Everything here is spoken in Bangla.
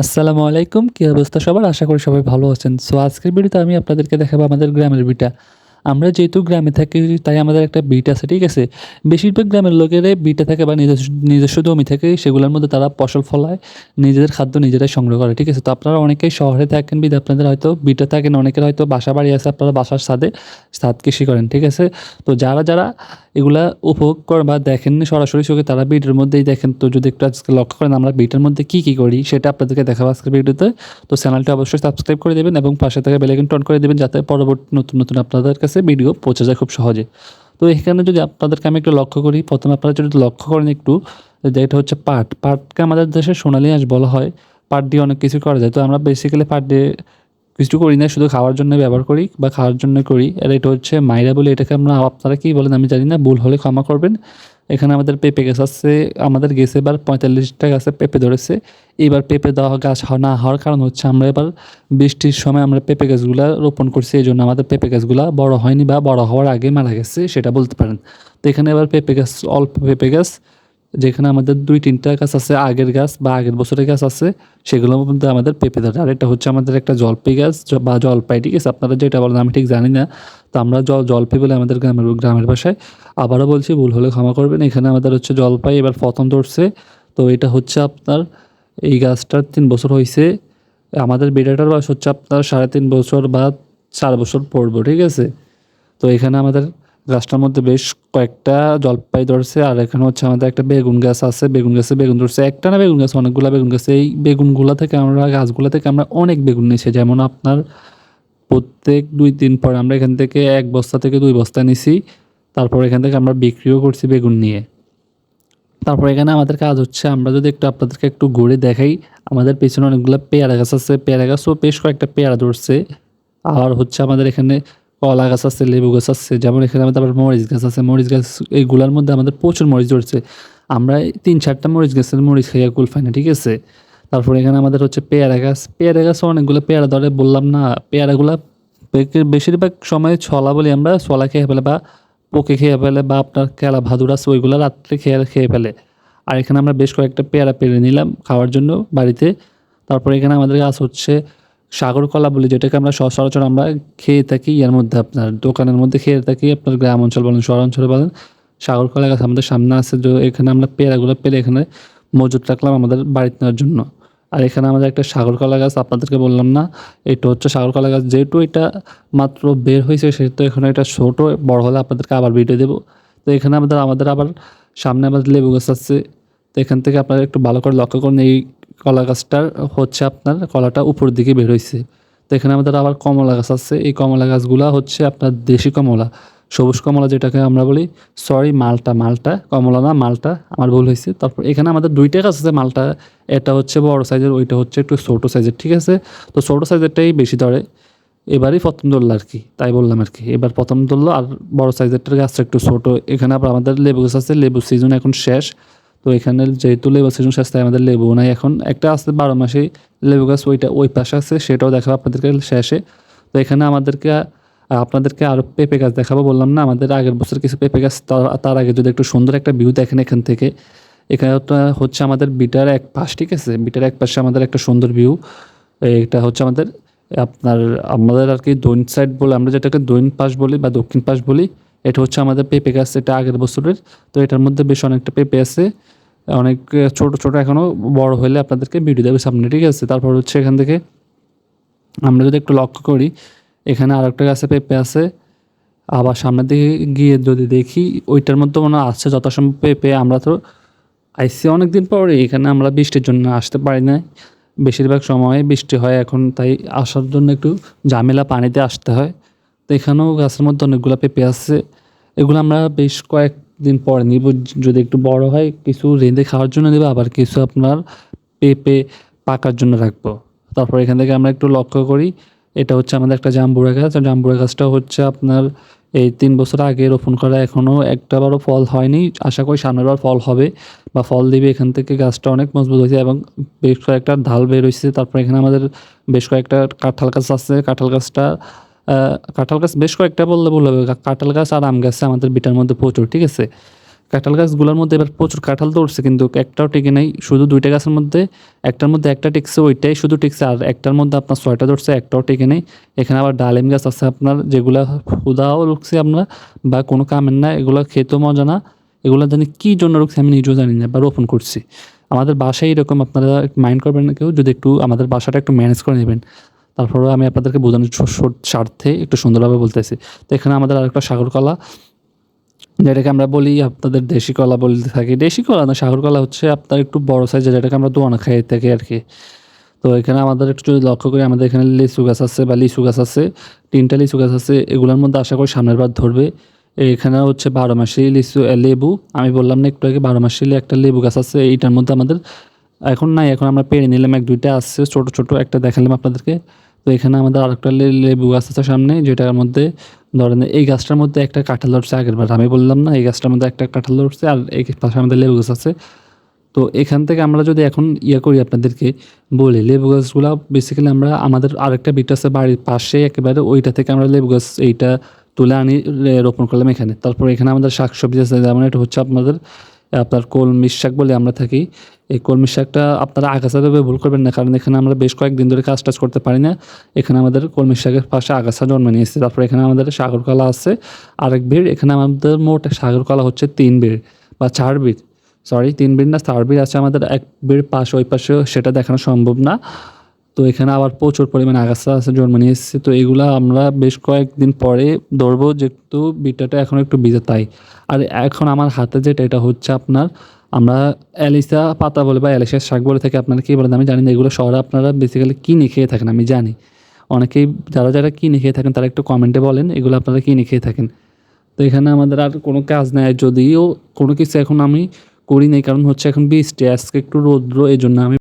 আসসালামু আলাইকুম, কী অবস্থা সবার? আশা করি সবাই ভালো আছেন। সো আজকের ভিডিওতে আমি আপনাদেরকে দেখাবো আমাদের গ্রামের বিটা। আমরা যেহেতু গ্রামে থাকি, তাই আমাদের একটা বিট আছে, ঠিক আছে? বেশিরভাগ গ্রামের লোকেরাই বিটা থাকে বা নিজস্ব নিজস্ব জমি থাকে, সেগুলোর মধ্যে তারা ফসল ফলায়, নিজেদের খাদ্য নিজেরাই সংগ্রহ করে, ঠিক আছে? তো আপনারা অনেকেই শহরে থাকেন, বিধে আপনাদের হয়তো বিটা থাকেন, অনেকের হয়তো বাসা বাড়ি আছে, আপনারা বাসার সাথে সাদ কৃষি করেন, ঠিক আছে? তো যারা যারা এগুলা উপভোগ করেন বা দেখেননি সরাসরি চোখে, তারা বিটের মধ্যেই দেখেন। তো যদি একটু আজকে লক্ষ্য করেন, আমরা বিটের মধ্যে কী কী করি, সেটা আপনাদেরকে দেখাবো আজকের ভিডিওতে। তো চ্যানেলটি অবশ্যই সাবস্ক্রাইব করে দেবেন এবং পাশে থেকে বেলাইকন টন করে দেবেন, যাতে পরবর্তী নতুন নতুন আপনাদের কাছে ভিডিও পৌঁছে যায় খুব সহজে। তো এখানে যদি আপনাদেরকে আমি একটু লক্ষ্য করি, প্রথমে আপনারা যদি লক্ষ্য করেন একটু, যে এটা হচ্ছে পাট। পাটকে আমাদের দেশে সোনালি আঁশ বলা হয়। পাট দিয়ে অনেক কিছু করা যায়। তো আমরা বেসিক্যালি পাট দিয়ে কিছু করি না, শুধু খাওয়ার জন্য ব্যবহার করি বা খাওয়ার জন্য করি। আর এটা হচ্ছে মাইরা বলে এটাকে আমরা, আপনারা কী বলেন আমি জানি না, ভুল হলে ক্ষমা করবেন। এখানে আমাদের পেঁপে গাছ আছে, আমাদের গেছে এবার পঁয়তাল্লিশটা গাছে পেঁপে ধরেছে। এবার পেঁপে দেওয়া গাছ না হওয়ার কারণ হচ্ছে আমরা এবার বৃষ্টির সময় আমরা পেঁপে গাছগুলা রোপণ করছি, এই জন্য আমাদের পেঁপে গাছগুলা বড় হয়নি বা বড় হওয়ার আগে মারা গেছে, সেটা বলতে পারেন। তো এখানে এবার পেঁপে গাছ, অল্প পেঁপে গাছ যেখানে আমাদের দুই, তিনটা গাছ আছে, আগের গাছ বা আগের বছরের গাছ আছে, সেগুলোর মধ্যে আমাদের পেঁপে ধরে। আর এটা হচ্ছে আমাদের একটা জলপাই গাছ বা জলপাই, ঠিক আছে? আপনারা যেটা বলেন, আমি ঠিক জানি না। তো আমরা জল জলপাই বলে আমাদের গ্রামের গ্রামের ভাষায় আবারও বলছি, ভুল হলে ক্ষমা করবেন। এখানে আমাদের হচ্ছে জলপাই, এবার প্রথম ধরছে। তো এটা হচ্ছে আপনার, এই গাছটার তিন বছর হয়েছে আমাদের বেটাটার বয়স হচ্ছে আপনার সাড়ে তিন বছর বা চার বছর পড়ব, ঠিক আছে? তো এখানে আমাদের গাছটার মধ্যে বেশ কয়েকটা জলপাই ধরছে, আর এখানে হচ্ছে আমাদের একটা বেগুন গাছ আছে। বেগুন গাছে বেগুন ধরছে। একটা না বেগুন গাছ, অনেকগুলো বেগুন গাছ। এই বেগুনগুলা থেকে আমরা, গাছগুলো থেকে আমরা অনেক বেগুন নিয়েছি। যেমন আপনার প্রত্যেক দুই দিন পর আমরা এখান থেকে এক বস্তা থেকে দুই বস্তা নিছি। তারপর এখান থেকে আমরা বিক্রিও করছি বেগুন নিয়ে। তারপর এখানে আমাদের কাজ হচ্ছে, আমরা যদি একটু আপনাদেরকে একটু ঘুরে দেখাই, আমাদের পেছনে অনেকগুলো পেয়ারা গাছ আছে। পেয়ারা গাছও বেশ কয়েকটা পেয়ারা ধরছে। আর হচ্ছে আমাদের এখানে কলা গাছ আছে, লেবু গাছ আছে, যেমন এখানে আমাদের আবার মরিচ গাছ আছে। মরিচ গাছ, এইগুলোর মধ্যে আমাদের প্রচুর মরিচ ধরছে। আমরা তিন চারটা মরিচ গাছের মরিচ খাইয়া কুল পাই না, ঠিক আছে? তারপরে এখানে আমাদের হচ্ছে পেয়ারা গাছ। পেয়ারা গাছ অনেকগুলো পেয়ারা ধরে, বললাম না, পেয়ারাগুলা বেশিরভাগ সময় ছলা বলি আমরা, ছলা খেয়ে ফেলে বা পোকে খেয়ে ফেলে বা আপনার কেলা ভাদুর আছে, ওইগুলো রাত্রে খেয়ে খেয়ে ফেলে। আর এখানে আমরা বেশ কয়েকটা পেয়ারা পেরে নিলাম খাওয়ার জন্য বাড়িতে। তারপরে এখানে আমাদের গাছ হচ্ছে সাগর কলা বলি, যেটাকে আমরা সচরাচর আমরা খেয়ে থাকি, ইয়ার মধ্যে আপনার দোকানের মধ্যে খেয়ে থাকি, আপনার গ্রাম অঞ্চল বলেন, শহর অঞ্চলে বলেন সাগর কলা গাছ আমাদের সামনে আছে যে এখানে আমরা পেয়ারাগুলো পেরে এখানে মজুত রাখলাম আমাদের বাড়িতে নেওয়ার জন্য। আর এখানে আমাদের একটা সাগর কলা গাছ, আপনাদেরকে বললাম না, এটা হচ্ছে সাগর কলা গাছ, যেহেতু এটা মাত্র বের হয়েছে, সেহেতু এখানে এটা ছোট, বড় হলে আপনাদেরকে আবার ভিডিও দেবো। তো এখানে আমাদের আমাদের আবার সামনে আমাদের লেবু গাছ আছে, তো এখান থেকে আপনারা একটু ভালো করে লক্ষ্য করুন, এই কলা গাছটার হচ্ছে আপনার কলাটা উপর দিকে বের হয়েছে তো এখানে আমাদের আবার কমলা গাছ আছে। এই কমলা গাছগুলা হচ্ছে আপনার দেশি কমলা, সবুজ কমলা যেটাকে আমরা বলি সরি মালটা মালটা, কমলা না, মালটা, আমার ভুল হয়েছে তারপর এখানে আমাদের দুইটা গাছ আছে মালটা, এটা হচ্ছে বড় সাইজের ওইটা হচ্ছে একটু ছোটো সাইজের ঠিক আছে? তো ছোটো সাইজেরটাই বেশি ধরে। এবারই প্রথম ধরলো আর কি, তাই বললাম আর কি। এবার প্রথম ধরলো আর বড় সাইজেরটার গাছটা একটু ছোটো। এখানে আবার আমাদের লেবু গাছ আছে, লেবু সিজন এখন শেষ। তো এখানে যেহেতু লেবু সিজন শেষ, তাই আমাদের লেবু নাই এখন। একটা আছে বারো মাসে লেবু গাছ, ওইটা, ওই পাশে আছে, সেটাও দেখাবো আপনাদেরকে শেষে। তো এখানে আমাদেরকে আপনাদেরকে আরও পেঁপে গাছ দেখাবো, বললাম না, আমাদের আগের বছর কিছু পেঁপে গাছ, তার আগে যদি একটু সুন্দর একটা ভিউ দেখেন এখান থেকে। এখানে হচ্ছে আমাদের বিটার এক পাশ, ঠিক আছে? বিটার এক পাশে আমাদের একটা সুন্দর ভিউ এটা হচ্ছে আমাদের, আপনার, আমাদের আর কি দৈন সাইড বলে, আমরা যেটাকে দৈন পাশ বলি বা দক্ষিণ পাশ বলি এটা হচ্ছে আমাদের পেঁপে গাছ, এটা আগের বছরের। তো এটার মধ্যে বেশ অনেকটা পেঁপে আছে। অনেক ছোট ছোট এখনও বড় হলে আপনাদেরকে ভিডিও দেবে সামনে, ঠিক আছে? তারপর হচ্ছে এখান থেকে আমরা যদি একটু লক্ষ্য করি, এখানে আর একটা গাছে পেঁপে আছে। আবার সামনের দিকে গিয়ে যদি দেখি, ওইটার মধ্যে মনে আসছে যথাসম্ভব পেঁপে। আমরা তো আইসি অনেক দিন পরে, এখানে আমরা বৃষ্টির জন্য আসতে পারি না বেশিরভাগ সময়ে বৃষ্টি হয় এখন, তাই আসার জন্য একটু ঝামেলা পানিতে আসতে হয়। তো এখানেও গাছের মধ্যে অনেকগুলো পেঁপে আছে। এগুলো আমরা বেশ কয়েকদিন পরে নিব। যদি একটু বড় হয়, কিছু রেঁধে খাওয়ার জন্য দেবো আবার কিছু আপনার পেঁপে পাকার জন্য রাখব। তারপর এখান থেকে আমরা একটু লক্ষ্য করি, এটা হচ্ছে আমাদের একটা জাম্বুরা গাছ। আর জাম্বুরা গাছটা হচ্ছে আপনার এই তিন বছর আগে রোপণ করা, এখনও একটাবারও ফল হয়নি। আশা করি সামনের বার ফল হবে বা ফল দিবে। এখান থেকে গাছটা অনেক মজবুত হয়েছে এবং বেশ কয়েকটা ঢাল বের হয়েছে। তারপর এখানে আমাদের বেশ কয়েকটা কাঁঠাল গাছ আছে। কাঁঠাল গাছটা কাঁঠাল গাছ বেশ কয়েকটা বললে হবে। কাঁঠাল গাছ আর আম গাছ আমাদের বিটার মধ্যে প্রচুর, ঠিক আছে? কাঁঠাল গাছগুলোর মধ্যে এবার প্রচুর কাঁঠাল ধরছে, কিন্তু একটাও টিকে নেই। শুধু দুইটা গাছের মধ্যে, একটার মধ্যে একটা টিকছে, ওইটাই শুধু টিকছে, আর একটার মধ্যে আপনার ছয়টা ধরছে, একটাও টিকে নেই। এখানে আবার ডালিম গাছ আছে আপনার, যেগুলা হুদাও রুখছে আমরা, বা কোনো কামের না এগুলো খেতেও মজা না। এগুলো জানি কী জন্য রুখছে আমি নিজেও জানি না, বা রোপণ করছি। আমাদের বাসায় এরকম আপনারা মাইন্ড করবেন না কেউ, যদি একটু আমাদের বাসাটা একটু ম্যানেজ করে নেবেন। তারপরেও আমি আপনাদেরকে বোঝানোর স্বার্থে একটু সুন্দরভাবে বলতেছি। তো এখানে আমাদের আরেকটা সাগর কলা যেটাকে আমরা বলি আপনাদের দেশি কলা বলতে থাকি। দেশি কলা না সাগর কলা হচ্ছে আপনার একটু বড় সাইজের যেটাকে আমরা দোয়ানা খাই থাকি আর কি। তো এখানে আমাদের একটু যদি লক্ষ্য করি, আমাদের এখানে লিচু গাছ আছে বা লিচু গাছ আছে, তিনটা লিচু গাছ আছে, এগুলোর মধ্যে আশা করি সামনের বার ধরবে। এখানে হচ্ছে বারো মাসি লিচু লেবু। আমি বললাম না একটু আগে, বারো মাসি একটা লেবু গাছ আছে, এইটার মধ্যে আমাদের এখন নাই, এখন আমরা পেরে নিলাম এক, দুইটা আসছে ছোট ছোট একটা দেখালাম আপনাদেরকে। তো এখানে আমাদের আরেকটা লেবু গাছ আছে সামনে, যেটার মধ্যে ধরেন এই গাছটার মধ্যে একটা কাঁঠাল ধরছে আগের বার, আমি বললাম না, এই গাছটার মধ্যে একটা কাঁঠাল ধরছে আর এই পাশে আমাদের লেবু গাছ আছে। তো এখান থেকে আমরা যদি এখন ইয়ে করি আপনাদেরকে, বলি লেবু গাছগুলো বেসিক্যালি আমরা আমাদের আরেকটা বিট আছে বাড়ির পাশে একেবারে, ওইটা থেকে আমরা লেবু গাছ এইটা তুলে আনি রোপণ করলাম এখানে। তারপর এখানে আমাদের শাকসবজি আছে, যেমন এটা হচ্ছে আপনাদের আপনার কলমি শাক বলে আমরা থাকি। এই কলমি শাকটা আপনারা আগাছা দেবে ভুল করবেন না, কারণ এখানে আমরা বেশ কয়েকদিন ধরে কাজ টাজ করতে পারি না। এখানে আমাদের কলমি শাকের পাশে আগাছা জন্মে নিয়েছে। তারপর এখানে আমাদের সাগর কলা আছে, আরেক বের এখানে আমাদের মোট সাগর কলা হচ্ছে তিন বের বা চার বের সরি তিন বিট না, চার বিট আছে আমাদের। এক বিট পাশ, ওই পাশে সেটা দেখানো সম্ভব না। তো এখানে আবার প্রচুর পরিমাণে আগাছা আছে, জন্ম নিয়ে এসেছে তো এগুলো আমরা বেশ কয়েকদিন পরে ধরবো, যেহেতু বিটাটা এখন একটু ভিজে তাই। আর এখন আমার হাতে যেটা, এটা হচ্ছে আপনার, আমরা অ্যালিসা পাতা বলে বা অ্যালিসার শাক বলে থেকে, আপনারা কী বলেন? আমি জানি না, এগুলো শহরে আপনারা বেসিক্যালি কিনে খেয়ে থাকেন, আমি জানি। অনেকেই, যারা যারা কিনে খেয়ে থাকেন, তারা একটু কমেন্টে বলেন, এগুলো আপনারা কিনে খেয়ে থাকেন। তো এখানে আমাদের আর কোনো কাজ নেই যদিও কোনো কিছু এখন আমি করি নাই, কারণ হচ্ছে এখন বৃষ্টি, আজকে একটু রৌদ্র এই জন্য আমি